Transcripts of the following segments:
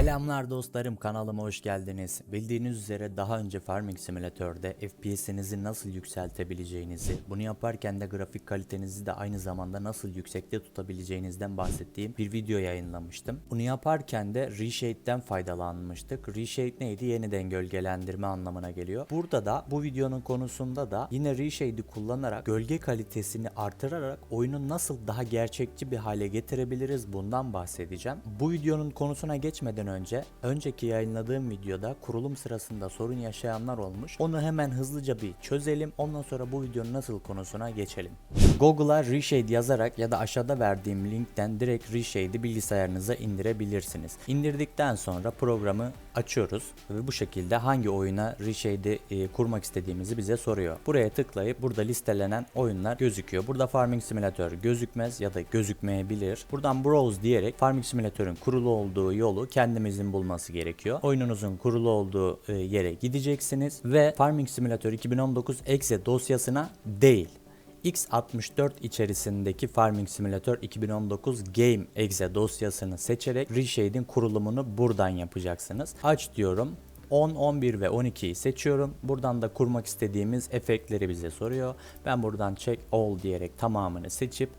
Selamlar dostlarım kanalıma hoş geldiniz. Bildiğiniz üzere daha önce Farming Simulator'da FPS'inizi nasıl yükseltebileceğinizi, bunu yaparken de grafik kalitenizi de aynı zamanda nasıl yüksekte tutabileceğinizden bahsettiğim bir video yayınlamıştım. Bunu yaparken de Reshade'den faydalanmıştık. Reshade neydi? Yeniden gölgelendirme anlamına geliyor. Burada da bu videonun konusunda da yine Reshade'i kullanarak gölge kalitesini artırarak oyunu nasıl daha gerçekçi bir hale getirebiliriz bundan bahsedeceğim. Bu videonun konusuna geçmeden önce önceki yayınladığım videoda kurulum sırasında sorun yaşayanlar olmuş. Onu hemen hızlıca bir çözelim. Ondan sonra bu videonun nasıl konusuna geçelim. Google'a Reshade yazarak ya da aşağıda verdiğim linkten direkt Reshade'i bilgisayarınıza indirebilirsiniz. İndirdikten sonra programı açıyoruz ve bu şekilde hangi oyuna Reshade'i e, kurmak istediğimizi bize soruyor. Buraya tıklayıp burada listelenen oyunlar gözüküyor. Burada Farming Simulator gözükmez ya da gözükmeyebilir. Buradan Browse diyerek Farming Simulator'ın kurulu olduğu yolu kendimizin bulması gerekiyor. Oyununuzun kurulu olduğu e, yere gideceksiniz ve Farming Simulator 2019 exe dosyasına değil X64 içerisindeki Farming Simulator 2019 Game Exe dosyasını seçerek Reshade'in kurulumunu buradan yapacaksınız. Aç diyorum. 10, 11 ve 12'yi seçiyorum. Buradan da kurmak istediğimiz efektleri bize soruyor. Ben buradan check all diyerek tamamını seçip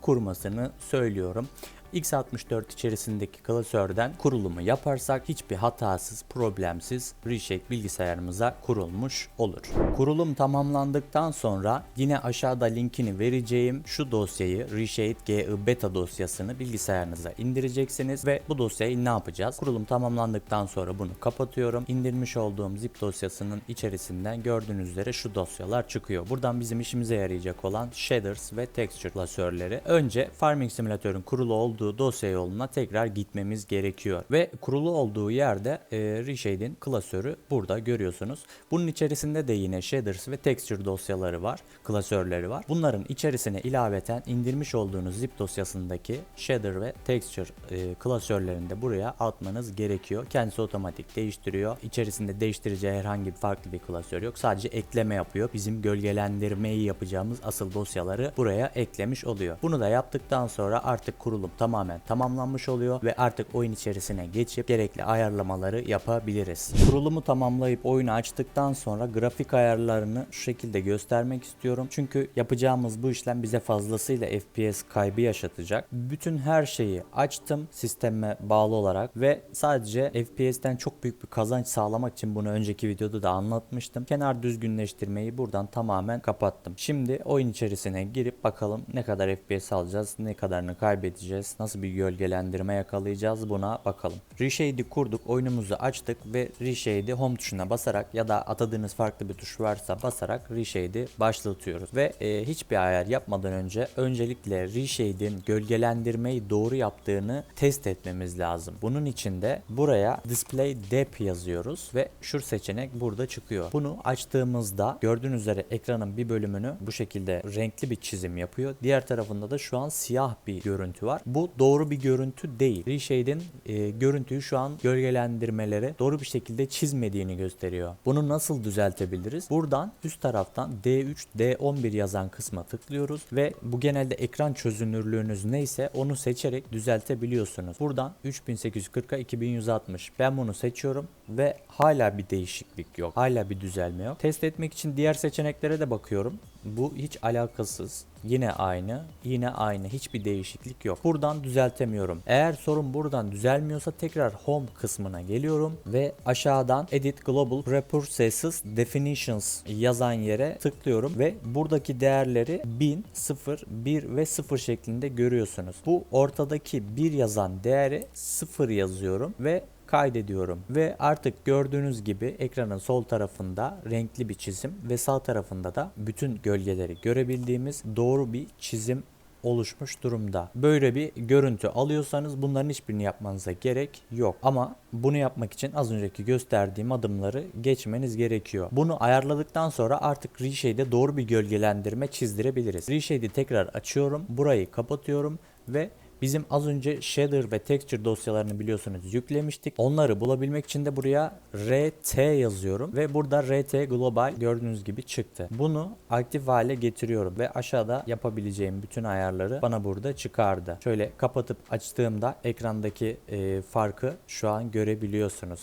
kurmasını söylüyorum. X64 içerisindeki klasörden kurulumu yaparsak hiçbir hatasız, problemsiz Reshade bilgisayarımıza kurulmuş olur. Kurulum tamamlandıktan sonra yine aşağıda linkini vereceğim şu dosyayı Reshade GI beta dosyasını bilgisayarınıza indireceksiniz ve bu dosyayı ne yapacağız? Kurulum tamamlandıktan sonra bunu kapatıyorum. İndirmiş olduğum zip dosyasının içerisinden gördüğünüz üzere şu dosyalar çıkıyor. Buradan bizim işimize yarayacak olan shaders ve texture klasörleri. Önce Farming Simulator'ın kurulu olduğu dosya yoluna tekrar gitmemiz gerekiyor. Ve kurulu olduğu yerde e, Reshade'in klasörü burada görüyorsunuz. Bunun içerisinde de yine shaders ve texture dosyaları var, klasörleri var. Bunların içerisine ilaveten indirmiş olduğunuz zip dosyasındaki shader ve texture e, klasörlerini de buraya atmanız gerekiyor. Kendisi otomatik değiştiriyor. İçerisinde değiştireceği herhangi bir farklı bir klasör yok. Sadece ekleme yapıyor. Bizim gölgelendirmeyi yapacağımız asıl dosyaları buraya eklemiş oluyor. Bunu da yaptıktan sonra artık kurulum tamamen tamamlanmış oluyor ve artık oyun içerisine geçip gerekli ayarlamaları yapabiliriz. Kurulumu tamamlayıp oyunu açtıktan sonra grafik ayarlarını şu şekilde göstermek istiyorum. Çünkü yapacağımız bu işlem bize fazlasıyla FPS kaybı yaşatacak. Bütün her şeyi açtım sisteme bağlı olarak ve sadece FPS'ten çok büyük bir kazanç sağlamak için bunu önceki videoda da anlatmıştım. Kenar düzgünleştirmeyi buradan tamamen kapattım. Şimdi oyun içerisine girip bakalım ne kadar FPS alacağız, ne kadarını kaybedeceğiz, nasıl bir gölgelendirme yakalayacağız buna bakalım. Reshade'i kurduk, oyunumuzu açtık ve Reshade'i home tuşuna basarak ya da atadığınız farklı bir tuş varsa basarak Reshade'i başlatıyoruz. Ve e, hiçbir ayar yapmadan önce öncelikle Reshade'in gölgelendirmeyi doğru yaptığını test etmemiz lazım. Bunun için de buraya Display Depth yazıyoruz ve şu seçenek burada çıkıyor. Bunu açtığımızda gördüğünüz üzere ekranın bir bölümünü bu şekilde renkli bir çizim yapıyor. Diğer tarafında da şu an siyah bir görüntü var. Bu doğru bir görüntü değil. Reshade'in e, görüntüyü şu an gölgelendirmelere doğru bir şekilde çizmediğini gösteriyor. Bunu nasıl düzeltebiliriz? Buradan üst taraftan D3, D11 yazan kısma tıklıyoruz ve bu genelde ekran çözünürlüğünüz neyse onu seçerek düzeltebiliyorsunuz. Buradan 3840'a 2160. Ben bunu seçiyorum ve hala bir değişiklik yok. Hala bir düzelme yok. Test etmek için diğer seçeneklere de bakıyorum. Bu hiç alakasız. Yine aynı, yine aynı. Hiçbir değişiklik yok. Buradan düzeltemiyorum. Eğer sorun buradan düzelmiyorsa tekrar home kısmına geliyorum ve aşağıdan Edit Global Preprocesses Definitions yazan yere tıklıyorum ve buradaki değerleri 1000, 0, 1 ve 0 şeklinde görüyorsunuz. Bu ortadaki 1 yazan değeri 0 yazıyorum ve kaydediyorum ve artık gördüğünüz gibi ekranın sol tarafında renkli bir çizim ve sağ tarafında da bütün gölgeleri görebildiğimiz doğru bir çizim oluşmuş durumda. Böyle bir görüntü alıyorsanız bunların hiçbirini yapmanıza gerek yok. Ama bunu yapmak için az önceki gösterdiğim adımları geçmeniz gerekiyor. Bunu ayarladıktan sonra artık Reshade'e doğru bir gölgelendirme çizdirebiliriz. Reshade'i tekrar açıyorum. Burayı kapatıyorum ve Bizim az önce shader ve texture dosyalarını biliyorsunuz yüklemiştik. Onları bulabilmek için de buraya rt yazıyorum ve burada rt global gördüğünüz gibi çıktı. Bunu aktif hale getiriyorum ve aşağıda yapabileceğim bütün ayarları bana burada çıkardı. Şöyle kapatıp açtığımda ekrandaki e, farkı şu an görebiliyorsunuz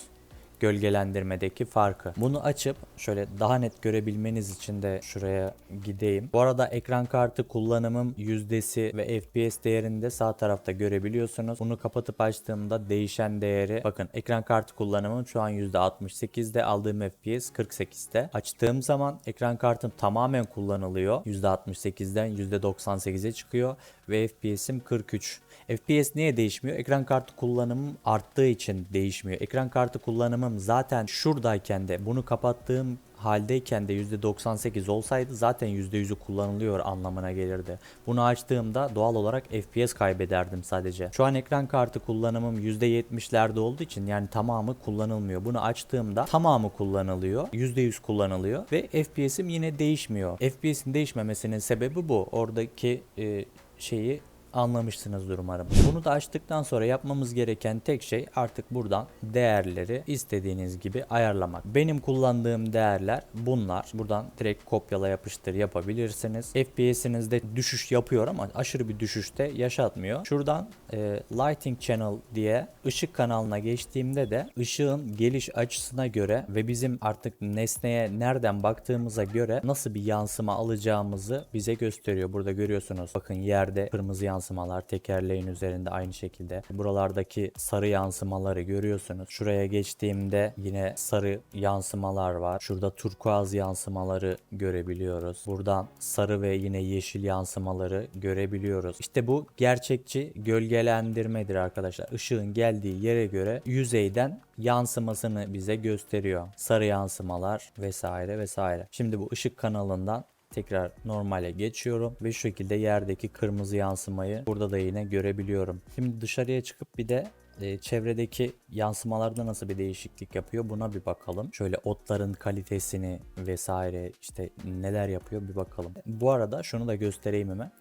gölgelendirmedeki farkı. Bunu açıp şöyle daha net görebilmeniz için de şuraya gideyim. Bu arada ekran kartı kullanımım yüzdesi ve FPS değerini de sağ tarafta görebiliyorsunuz. Bunu kapatıp açtığımda değişen değeri bakın ekran kartı kullanımım şu an %68'de aldığım FPS 48'de. Açtığım zaman ekran kartım tamamen kullanılıyor. %68'den %98'e çıkıyor ve FPS'im 43. FPS niye değişmiyor? Ekran kartı kullanımım arttığı için değişmiyor. Ekran kartı kullanımım zaten şuradayken de bunu kapattığım haldeyken de %98 olsaydı zaten %100'ü kullanılıyor anlamına gelirdi. Bunu açtığımda doğal olarak FPS kaybederdim sadece. Şu an ekran kartı kullanımım %70'lerde olduğu için yani tamamı kullanılmıyor. Bunu açtığımda tamamı kullanılıyor. %100 kullanılıyor ve FPS'im yine değişmiyor. FPS'in değişmemesinin sebebi bu. Oradaki e, şeyi anlamışsınızdır umarım. Bunu da açtıktan sonra yapmamız gereken tek şey artık buradan değerleri istediğiniz gibi ayarlamak. Benim kullandığım değerler bunlar. Buradan direkt kopyala yapıştır yapabilirsiniz. FPS'inizde düşüş yapıyor ama aşırı bir düşüşte yaşatmıyor. Şuradan e, Lighting Channel diye ışık kanalına geçtiğimde de ışığın geliş açısına göre ve bizim artık nesneye nereden baktığımıza göre nasıl bir yansıma alacağımızı bize gösteriyor. Burada görüyorsunuz. Bakın yerde kırmızı yansımalar tekerleğin üzerinde aynı şekilde. Buralardaki sarı yansımaları görüyorsunuz. Şuraya geçtiğimde yine sarı yansımalar var. Şurada turkuaz yansımaları görebiliyoruz. Buradan sarı ve yine yeşil yansımaları görebiliyoruz. İşte bu gerçekçi gölgelendirmedir arkadaşlar. Işığın geldiği yere göre yüzeyden yansımasını bize gösteriyor. Sarı yansımalar vesaire vesaire. Şimdi bu ışık kanalından tekrar normale geçiyorum ve şu şekilde yerdeki kırmızı yansımayı burada da yine görebiliyorum. Şimdi dışarıya çıkıp bir de e, çevredeki yansımalarda nasıl bir değişiklik yapıyor buna bir bakalım. Şöyle otların kalitesini vesaire işte neler yapıyor bir bakalım. Bu arada şunu da göstereyim hemen.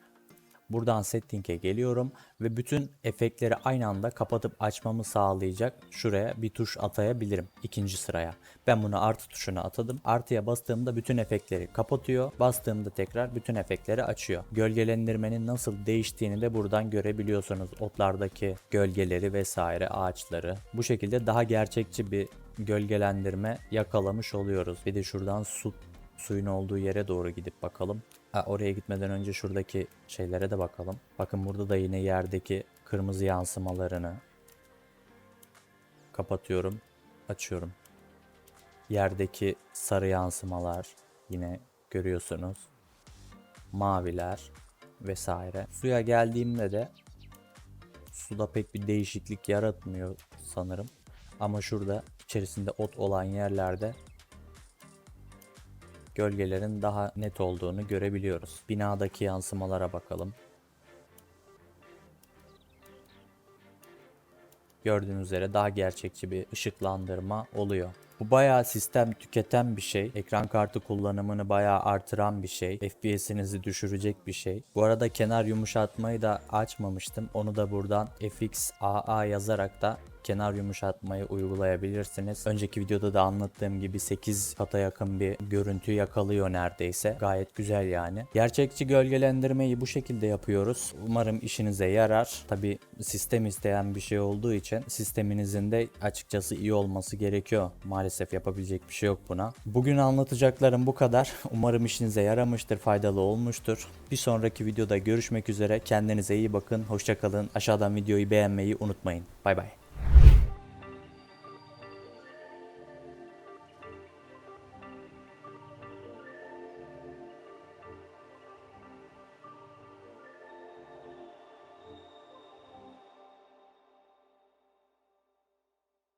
Buradan setting'e geliyorum ve bütün efektleri aynı anda kapatıp açmamı sağlayacak şuraya bir tuş atayabilirim ikinci sıraya. Ben bunu artı tuşuna atadım. Artıya bastığımda bütün efektleri kapatıyor. Bastığımda tekrar bütün efektleri açıyor. Gölgelendirmenin nasıl değiştiğini de buradan görebiliyorsunuz. Otlardaki gölgeleri vesaire ağaçları. Bu şekilde daha gerçekçi bir gölgelendirme yakalamış oluyoruz. Bir de şuradan su suyun olduğu yere doğru gidip bakalım. Ha, oraya gitmeden önce şuradaki şeylere de bakalım. Bakın burada da yine yerdeki kırmızı yansımalarını kapatıyorum, açıyorum. Yerdeki sarı yansımalar yine görüyorsunuz. Maviler vesaire. Suya geldiğimde de suda pek bir değişiklik yaratmıyor sanırım. Ama şurada içerisinde ot olan yerlerde gölgelerin daha net olduğunu görebiliyoruz. Binadaki yansımalara bakalım. Gördüğünüz üzere daha gerçekçi bir ışıklandırma oluyor. Bu bayağı sistem tüketen bir şey. Ekran kartı kullanımını bayağı artıran bir şey. FPS'inizi düşürecek bir şey. Bu arada kenar yumuşatmayı da açmamıştım. Onu da buradan FXAA yazarak da kenar yumuşatmayı uygulayabilirsiniz. Önceki videoda da anlattığım gibi 8 kata yakın bir görüntü yakalıyor neredeyse. Gayet güzel yani. Gerçekçi gölgelendirmeyi bu şekilde yapıyoruz. Umarım işinize yarar. Tabi sistem isteyen bir şey olduğu için sisteminizin de açıkçası iyi olması gerekiyor. Maalesef yapabilecek bir şey yok buna. Bugün anlatacaklarım bu kadar. Umarım işinize yaramıştır, faydalı olmuştur. Bir sonraki videoda görüşmek üzere. Kendinize iyi bakın. Hoşçakalın. Aşağıdan videoyu beğenmeyi unutmayın. Bay bay.